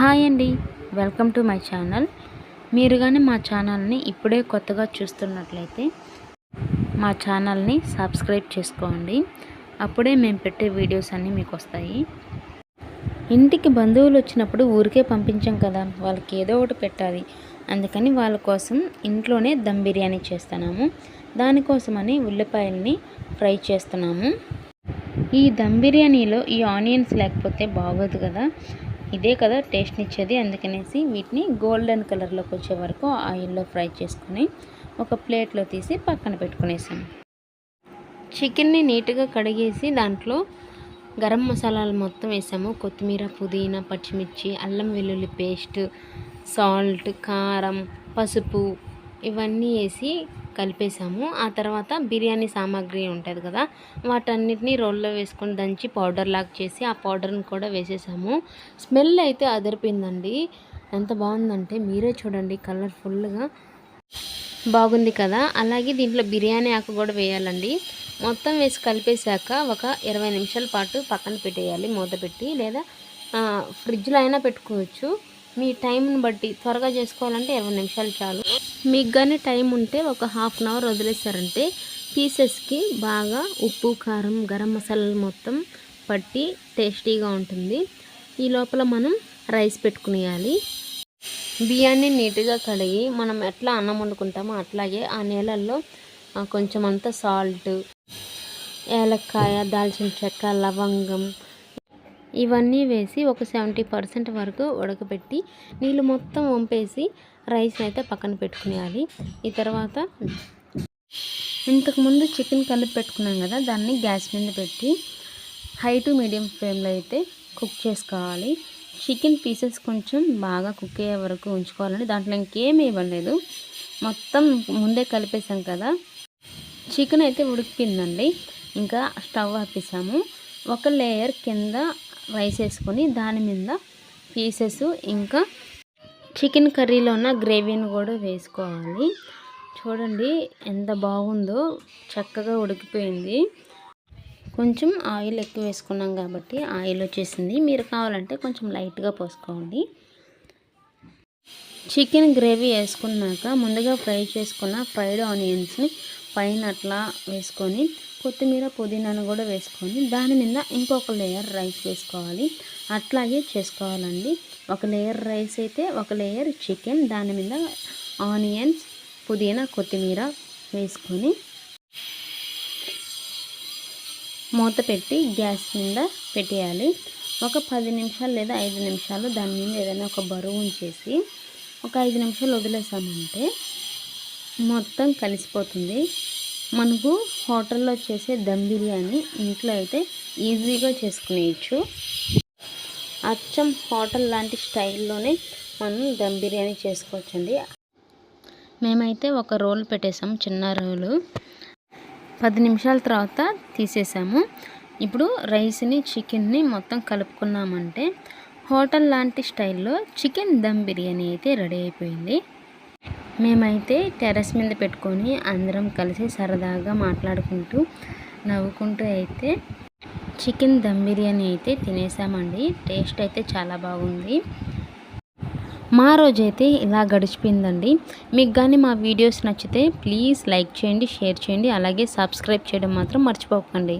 Hi అండి. Welcome to my channel. మీరు కానీ మా ఛానల్ని ఇప్పుడే కొత్తగా చూస్తున్నట్లయితే మా ఛానల్ని సబ్స్క్రైబ్ చేసుకోండి. అప్పుడే మేము పెట్టే వీడియోస్ అన్నీ మీకు వస్తాయి ఇంటికి బంధువులు వచ్చినప్పుడు ఊరికే పంపించాం కదా వాళ్ళకి ఏదో ఒకటి పెట్టాలి. అందుకని వాళ్ళ కోసం ఇంట్లోనే దమ్ బిర్యానీ చేస్తున్నాము. దానికోసమని ఉల్లిపాయల్ని ఫ్రై చేస్తున్నాము. ఈ దమ్ బిర్యానీలో ఈ ఆనియన్స్ లేకపోతే బాగోదు కదా. ఇదే కదా టేస్ట్ని ఇచ్చేది అందుకనేసి వీటిని గోల్డెన్ కలర్లోకి వచ్చే వరకు ఆయిల్లో ఫ్రై చేసుకొని ఒక ప్లేట్లో తీసి పక్కన పెట్టుకునేసాం చికెన్ని నీట్గా కడిగేసి దాంట్లో గరం మసాలాలు మొత్తం వేసాము. కొత్తిమీర పుదీనా పచ్చిమిర్చి అల్లం వెల్లుల్లి పేస్ట్ సాల్ట్ కారం పసుపు ఇవన్నీ వేసి కలిపేసాము. ఆ తర్వాత బిర్యానీ సామాగ్రి ఉంటుంది కదా వాటన్నిటిని రోల్లో వేసుకొని దంచి పౌడర్ లాగా చేసి ఆ పౌడర్ని కూడా వేసేసాము. స్మెల్ అయితే అదిరిపోయిందండి. ఎంత బాగుందంటే మీరే చూడండి కలర్ఫుల్గా బాగుంది కదా. అలాగే దీంట్లో బిర్యానీ ఆకు కూడా వేయాలండి. మొత్తం వేసి కలిపేశాక ఒక ఇరవై నిమిషాల పాటు పక్కన పెట్టేయాలి మూత పెట్టి. లేదా ఫ్రిడ్జ్లో అయినా పెట్టుకోవచ్చు. మీ టైంని బట్టి త్వరగా చేసుకోవాలంటే ఇరవై నిమిషాలు చాలు. మీకు కానీ టైం ఉంటే ఒక హాఫ్ అన్ అవర్ వదిలేస్తారంటే పీసెస్కి బాగా ఉప్పు కారం గరం మసాలాలు మొత్తం పట్టి టేస్టీగా ఉంటుంది. ఈ లోపల మనం రైస్ పెట్టుకునేయాలి. బియ్యాన్ని నీట్గా కడిగి మనం ఎట్లా అన్నం వండుకుంటామో అట్లాగే ఆ నీళ్ళల్లో కొంచెం అంతా సాల్ట్ ఏలక్కాయ దాల్చిన చెక్క లవంగం ఇవన్నీ వేసి ఒక సెవెంటీ పర్సెంట్ వరకు ఉడకబెట్టి నీళ్ళు మొత్తం వంపేసి రైస్ని అయితే పక్కన పెట్టుకునేయాలి. ఈ తర్వాత ఇంతకుముందు చికెన్ కలిపి పెట్టుకున్నాం కదా దాన్ని గ్యాస్ మీద పెట్టి హై టు మీడియం ఫ్లేమ్లో అయితే కుక్ చేసుకోవాలి. చికెన్ పీసెస్ కొంచెం బాగా కుక్ అయ్యే వరకు ఉంచుకోవాలండి. దాంట్లో ఇంకేమి ఇవ్వలేదు. మొత్తం ముందే కలిపేసాం కదా. చికెన్ అయితే ఉడికిపోయిందండి. ఇంకా స్టవ్ ఆపేసాము. ఒక లేయర్ కింద రైస్ వేసుకొని దాని మీద పీసెస్ ఇంకా చికెన్ కర్రీలో ఉన్న గ్రేవీని కూడా వేసుకోవాలి. చూడండి ఎంత బాగుందో చక్కగా ఉడికిపోయింది. కొంచెం ఆయిల్ ఎక్కువ వేసుకున్నాం కాబట్టి ఆయిల్ వచ్చేసింది. మీరు కావాలంటే కొంచెం లైట్గా పోసుకోండి. చికెన్ గ్రేవీ వేసుకున్నాక ముందుగా ఫ్రై చేసుకున్న ఫ్రైడ్ ఆనియన్స్ని పైన అట్లా వేసుకొని కొత్తిమీర పుదీనాను కూడా వేసుకొని దాని మీద ఇంకొక లేయర్ రైస్ వేసుకోవాలి. అట్లాగే చేసుకోవాలండి. ఒక లేయర్ రైస్ అయితే ఒక లేయర్ చికెన్ దాని మీద ఆనియన్స్ పుదీనా కొత్తిమీర వేసుకొని మూత పెట్టి గ్యాస్ మీద పెట్టేయాలి. ఒక పది నిమిషాలు లేదా ఐదు నిమిషాలు దాని మీద ఏదైనా ఒక బరువు ఉంచేసి ఒక ఐదు నిమిషాలు వదిలేసామంటే మొత్తం కలిసిపోతుంది. మనకు హోటల్లో చేసే దమ్ బిర్యానీ ఇంట్లో అయితే ఈజీగా చేసుకునేయచ్చు. అచ్చం హోటల్ లాంటి స్టైల్లోనే మనం దమ్ బిర్యానీ చేసుకోవచ్చండి. మేమైతే ఒక రోల్ పెట్టేసాము చిన్న రోలు. పది నిమిషాల తర్వాత తీసేసాము. ఇప్పుడు రైస్ని చికెన్ని మొత్తం కలుపుకున్నామంటే హోటల్ లాంటి స్టైల్లో చికెన్ దమ్ బిర్యానీ అయితే రెడీ అయిపోయింది. మేమైతే టెర్రస్ మీద పెట్టుకొని అందరం కలిసి సరదాగా మాట్లాడుకుంటూ నవ్వుకుంటూ అయితే చికెన్ దమ్ బిర్యానీ అయితే తినేసామండి. టేస్ట్ అయితే చాలా బాగుంది. మా రోజైతే ఇలా గడిచిపోయిందండి. మీకు కానీ మా వీడియోస్ నచ్చితే ప్లీజ్ లైక్ చేయండి షేర్ చేయండి అలాగే సబ్స్క్రైబ్ చేయడం మాత్రం మర్చిపోకండి.